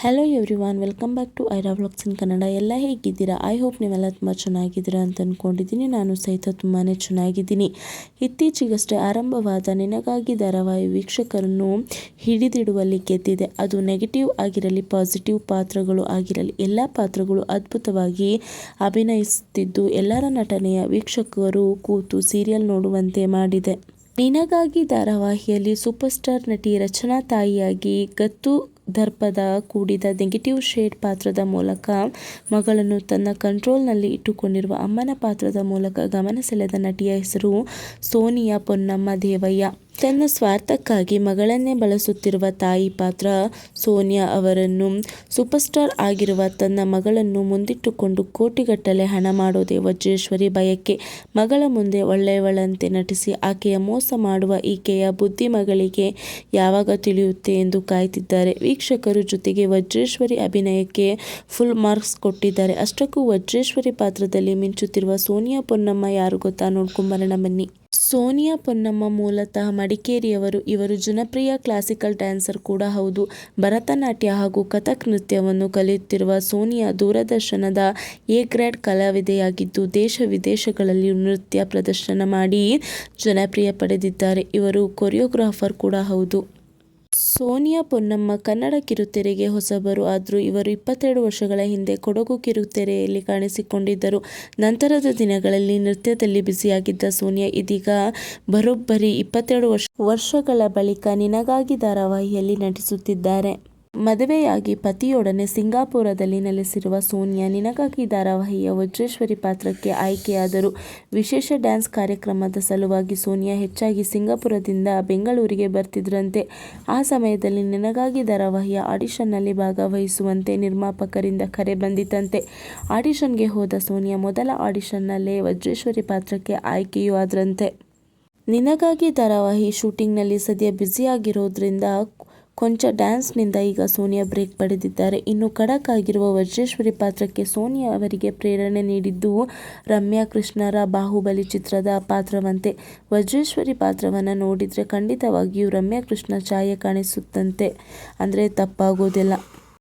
Hello everyone welcome back to Aira vlogs in Kannada ಎಲ್ಲ ಹೇಗಿದ್ದೀರಾ? I hope ನೀವೆಲ್ಲ ತುಂಬ ಚೆನ್ನಾಗಿದ್ದೀರಾ ಅಂತ ಅಂದ್ಕೊಂಡಿದ್ದೀನಿ ನಾನು ಸಹಿತ ತುಂಬಾ ಚೆನ್ನಾಗಿದ್ದೀನಿ. ಇತ್ತೀಚೆಗಷ್ಟೇ ಆರಂಭವಾದ ನಿನಗಾಗಿ ಧಾರಾವಾಹಿ ವೀಕ್ಷಕರನ್ನು ಹಿಡಿದಿಡುವಲ್ಲಿ ಗೆದ್ದಿದೆ. ಅದು ನೆಗೆಟಿವ್ ಆಗಿರಲಿ ಪಾಸಿಟಿವ್ ಪಾತ್ರಗಳು ಆಗಿರಲಿ, ಎಲ್ಲ ಪಾತ್ರಗಳು ಅದ್ಭುತವಾಗಿ ಅಭಿನಯಿಸುತ್ತಿದ್ದು ಎಲ್ಲರ ನಟನೆಯ ವೀಕ್ಷಕರು ಕೂತು ಸೀರಿಯಲ್ ನೋಡುವಂತೆ ಮಾಡಿದೆ. ನಿನಗಾಗಿ ಧಾರಾವಾಹಿಯಲ್ಲಿ ಸೂಪರ್ ಸ್ಟಾರ್ ನಟಿ ರಚನಾ ತಾಯಿಯಾಗಿ ಗತ್ತು ದರ್ಪದ ಕೂಡಿದ ನೆಗೆಟಿವ್ ಶೇಡ್ ಪಾತ್ರದ ಮೂಲಕ ಮಗಳನ್ನು ತನ್ನ ಕಂಟ್ರೋಲ್ನಲ್ಲಿ ಇಟ್ಟುಕೊಂಡಿರುವ ಅಮ್ಮನ ಪಾತ್ರದ ಮೂಲಕ ಗಮನ ಸೆಳೆದ ನಟಿಯ ಹೆಸರು ಸೋನಿಯಾ ಪೊನ್ನಮ್ಮ ದೇವಯ್ಯ. ತನ್ನ ಸ್ವಾರ್ಥಕ್ಕಾಗಿ ಮಗಳನ್ನೇ ಬಳಸುತ್ತಿರುವ ತಾಯಿ ಪಾತ್ರ ಸೋನಿಯಾ ಅವರನ್ನು ಸೂಪರ್ ಸ್ಟಾರ್ ಆಗಿರುವ ತನ್ನ ಮಗಳನ್ನು ಮುಂದಿಟ್ಟುಕೊಂಡು ಕೋಟಿಗಟ್ಟಲೆ ಹಣ ಮಾಡೋದೇ ವಜ್ರೇಶ್ವರಿ ಬಯಕೆ ಮಗಳ ಮುಂದೆ ಒಳ್ಳೆಯವಳಂತೆ ನಟಿಸಿ ಆಕೆಯ ಮೋಸ ಮಾಡುವ ಈಕೆಯ ಬುದ್ಧಿ ಮಗಳಿಗೆ ಯಾವಾಗ ತಿಳಿಯುತ್ತೆ ಎಂದು ಕಾಯ್ತಿದ್ದಾರೆ. ವೀಕ್ಷಕರು ಜೊತೆಗೆ ವಜ್ರೇಶ್ವರಿ ಅಭಿನಯಕ್ಕೆ ಫುಲ್ ಮಾರ್ಕ್ಸ್ ಕೊಟ್ಟಿದ್ದಾರೆ. ಅಷ್ಟಕ್ಕೂ ವಜ್ರೇಶ್ವರಿ ಪಾತ್ರದಲ್ಲಿ ಮಿಂಚುತ್ತಿರುವ ಸೋನಿಯಾ ಪೊನ್ನಮ್ಮ ಯಾರು ಗೊತ್ತಾ? ನೋಡ್ಕೊಂಬರೋಣ ಬನ್ನಿ. ಸೋನಿಯಾ ಪೊನ್ನಮ್ಮ ಮೂಲತಃ ಮಡಿಕೇರಿಯವರು, ಇವರು ಜನಪ್ರಿಯ ಕ್ಲಾಸಿಕಲ್ ಡ್ಯಾನ್ಸರ್ ಕೂಡ ಹೌದು. ಭರತನಾಟ್ಯ ಹಾಗೂ ಕಥಕ್ ನೃತ್ಯವನ್ನು ಕಲಿಯುತ್ತಿರುವ ಸೋನಿಯಾ ದೂರದರ್ಶನದ ಎ ಗ್ರೇಡ್ ಕಲಾವಿದೆಯಾಗಿದ್ದು, ದೇಶ ವಿದೇಶಗಳಲ್ಲಿ ನೃತ್ಯ ಪ್ರದರ್ಶನ ಮಾಡಿ ಜನಪ್ರಿಯ ಪಡೆದಿದ್ದಾರೆ. ಇವರು ಕೊರಿಯೋಗ್ರಾಫರ್ ಕೂಡ ಹೌದು. ಸೋನಿಯಾ ಪೊನ್ನಮ್ಮ ಕನ್ನಡ ಕಿರುತೆರೆಗೆ ಹೊಸಬರು. ಆದರೂ ಇವರು ಇಪ್ಪತ್ತೆರಡು ವರ್ಷಗಳ ಹಿಂದೆ ಕೊಡಗು ಕಿರುತೆರೆಯಲ್ಲಿ ಕಾಣಿಸಿಕೊಂಡಿದ್ದರು. ನಂತರದ ದಿನಗಳಲ್ಲಿ ನೃತ್ಯದಲ್ಲಿ ಬಿಸಿಯಾಗಿದ್ದ ಸೋನಿಯಾ ಇದೀಗ ಬರೋಬ್ಬರಿ ಇಪ್ಪತ್ತೆರಡು ವರ್ಷ ವರ್ಷಗಳ ಬಳಿಕ ನಿನಗಾಗಿ ಧಾರಾವಾಹಿಯಲ್ಲಿ ನಟಿಸುತ್ತಿದ್ದಾರೆ. ಮದುವೆಯಾಗಿ ಪತಿಯೊಡನೆ ಸಿಂಗಾಪುರದಲ್ಲಿ ನೆಲೆಸಿರುವ ಸೋನಿಯಾ, ನಿನಗಾಗಿ ಧಾರಾವಾಹಿಯ ವಜ್ರೇಶ್ವರಿ ಪಾತ್ರಕ್ಕೆ ಆಯ್ಕೆಯಾದರು. ವಿಶೇಷ ಡ್ಯಾನ್ಸ್ ಕಾರ್ಯಕ್ರಮದ ಸಲುವಾಗಿ ಸೋನಿಯಾ ಹೆಚ್ಚಾಗಿ ಸಿಂಗಾಪುರದಿಂದ ಬೆಂಗಳೂರಿಗೆ ಬರ್ತಿದ್ರಂತೆ. ಆ ಸಮಯದಲ್ಲಿ ನಿನಗಾಗಿ ಧಾರಾವಾಹಿಯ ಆಡಿಷನ್ನಲ್ಲಿ ಭಾಗವಹಿಸುವಂತೆ ನಿರ್ಮಾಪಕರಿಂದ ಕರೆ ಬಂದಿತಂತೆ ಆಡಿಷನ್ಗೆ ಹೋದ ಸೋನಿಯಾ ಮೊದಲ ಆಡಿಷನ್ನಲ್ಲೇ ವಜ್ರೇಶ್ವರಿ ಪಾತ್ರಕ್ಕೆ ಆಯ್ಕೆಯೂ ಆದ್ರಂತೆ. ನಿನಗಾಗಿ ಧಾರಾವಾಹಿ ಶೂಟಿಂಗ್ನಲ್ಲಿ ಸದ್ಯ ಬ್ಯುಸಿಯಾಗಿರೋದ್ರಿಂದ ಕೊಂಚ ಡ್ಯಾನ್ಸ್ನಿಂದ ಈಗ ಸೋನಿಯಾ ಬ್ರೇಕ್ ಪಡೆದಿದ್ದಾರೆ. ಇನ್ನು ಖಡಕ್ ಆಗಿರುವ ವಜ್ರೇಶ್ವರಿ ಪಾತ್ರಕ್ಕೆ ಸೋನಿಯಾ ಅವರಿಗೆ ಪ್ರೇರಣೆ ನೀಡಿದ್ದು ರಮ್ಯಾ ಕೃಷ್ಣರ ಬಾಹುಬಲಿ ಚಿತ್ರದ ಪಾತ್ರವಂತೆ. ವಜ್ರೇಶ್ವರಿ ಪಾತ್ರವನ್ನು ನೋಡಿದರೆ ಖಂಡಿತವಾಗಿಯೂ ರಮ್ಯಾ ಕೃಷ್ಣ ಛಾಯೆ ಕಾಣಿಸುತ್ತಂತೆ. ಅಂದರೆ ತಪ್ಪಾಗೋದಿಲ್ಲ.